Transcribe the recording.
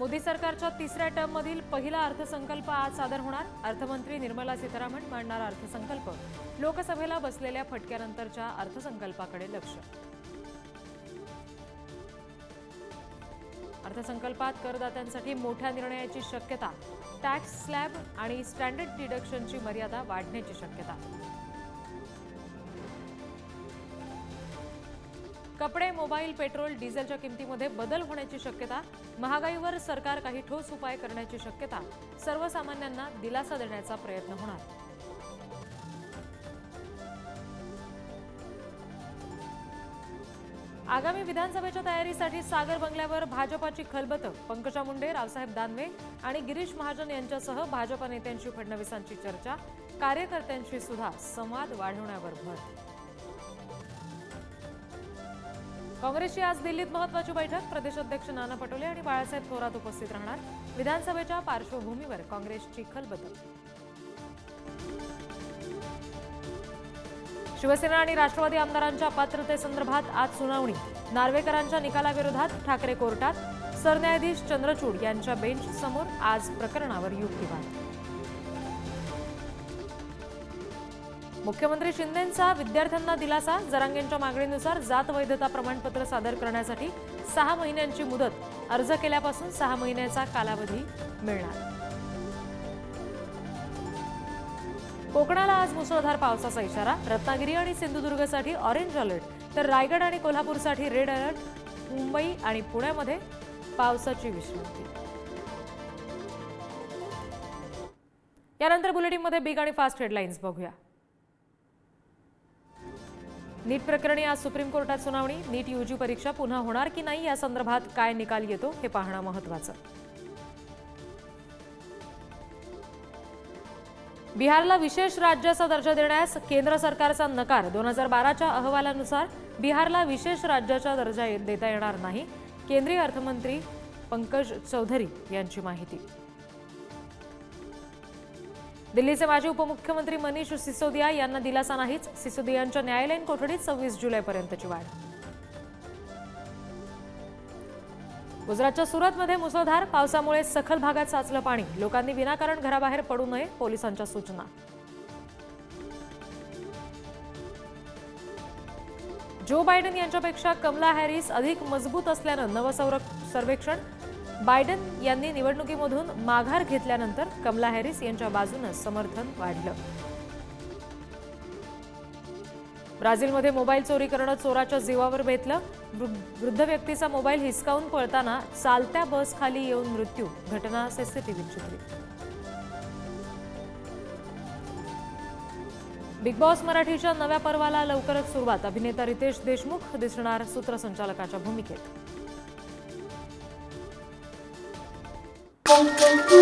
मोदी सरकारच्या तिसऱ्या टर्ममधील पहिला अर्थसंकल्प आज सादर होणार. अर्थमंत्री निर्मला सीतारामन मांडणार अर्थसंकल्प. लोकसभेला बसलेल्या फटक्यानंतरच्या अर्थसंकल्पाकडे लक्ष. अर्थसंकल्पात करदात्यांसाठी मोठ्या निर्णयाची शक्यता. टॅक्स स्लॅब आणि स्टँडर्ड डिडक्शनची मर्यादा वाढण्याची शक्यता. कपडे मोबाईल पेट्रोल डिझेलच्या किमतीमध्ये बदल होण्याची शक्यता महागाईवर सरकार काही ठोस उपाय करण्याची शक्यता सर्वसामान्यांना दिलासा देण्याचा प्रयत्न होणार. आगामी विधानसभेच्या तयारीसाठी सागर बंगल्यावर भाजपाची खलबतं पंकजा मुंडे रावसाहेब दानवे आणि गिरीश महाजन यांच्यासह भाजपा नेत्यांशी फडणवीसांची चर्चा कार्यकर्त्यांशी सुद्धा संवाद वाढवण्यावर भर काँग्रेसची आज दिल्लीत महत्वाची बैठक. प्रदेशाध्यक्ष नाना पटोले आणि बाळासाहेब थोरात उपस्थित राहणार. विधानसभेच्या पार्श्वभूमीवर काँग्रेसची खलबदल शिवसेना आणि राष्ट्रवादी आमदारांच्या पात्रतेसंदर्भात आज सुनावणी. नार्वेकरांच्या निकालाविरोधात ठाकरे कोर्टात. सरन्यायाधीश चंद्रचूड यांच्या बेंच समोर आज प्रकरणावर युक्तिवाद. मुख्यमंत्री शिंदेंचा विद्यार्थ्यांना दिलासा जरांगेंच्या मागणीनुसार जात वैधता प्रमाणपत्र सादर करण्यासाठी सहा महिन्यांची मुदत अर्ज केल्यापासून सहा महिन्याचा कालावधी मिळणार. कोकणाला आज मुसळधार पावसाचा इशारा रत्नागिरी आणि सिंधुदुर्गसाठी ऑरेंज अलर्ट तर रायगड आणि कोल्हापूरसाठी रेड अलर्ट मुंबई आणि पुण्यामध्ये पावसाची विश्रांती. यानंतर बुलेटिनमध्ये बिग आणि फास्ट हेडलाईन्स बघूया. नीट प्रकरणी आज सुप्रीम कोर्टात सुनावणी. नीट यूजी परीक्षा पुन्हा होणार की नाही या संदर्भात काय निकाल येतो हे पाहणं महत्वाचं बिहारला विशेष राज्याचा दर्जा देण्यास केंद्र सरकारचा नकार. दोन हजार बाराच्या अहवालानुसार बिहारला विशेष राज्याचा दर्जा ये- देता येणार नाही. केंद्रीय अर्थमंत्री पंकज चौधरी यांची माहिती. दिल्लीचे माजी उपमुख्यमंत्री मनीष सिसोदिया यांना दिलासा नाहीच. सिसोदियांच्या न्यायालयीन कोठडीत सव्वीस जुलैपर्यंतची वाढ. गुजरातच्या सुरतमध्ये मुसळधार पावसामुळे सखल भागात साचलं पाणी. लोकांनी विनाकारण घराबाहेर पडू नये पोलिसांच्या सूचना. जो बायडन यांच्यापेक्षा कमला हॅरिस अधिक मजबूत असल्यानं नवसंरक्ष सर्वेक्षण बायडन यांनी निवडणुकीमधून माघार घेतल्यानंतर कमला हॅरिस यांच्या बाजूनं समर्थन वाढलं. ब्राझीलमध्ये मोबाईल चोरी करणं चोराच्या जीवावर बेतलं. वृ- वृद्ध व्यक्तीचा मोबाईल हिसकावून पळताना चालत्या बस खाली येऊन मृत्यू घटना सीसीटीव्हीत चित्रित. बिग बॉस मराठीच्या नव्या पर्वाला लवकरच सुरुवात. अभिनेता रितेश देशमुख दिसणार सूत्रसंचालकाच्या भूमिकेत. Thank you.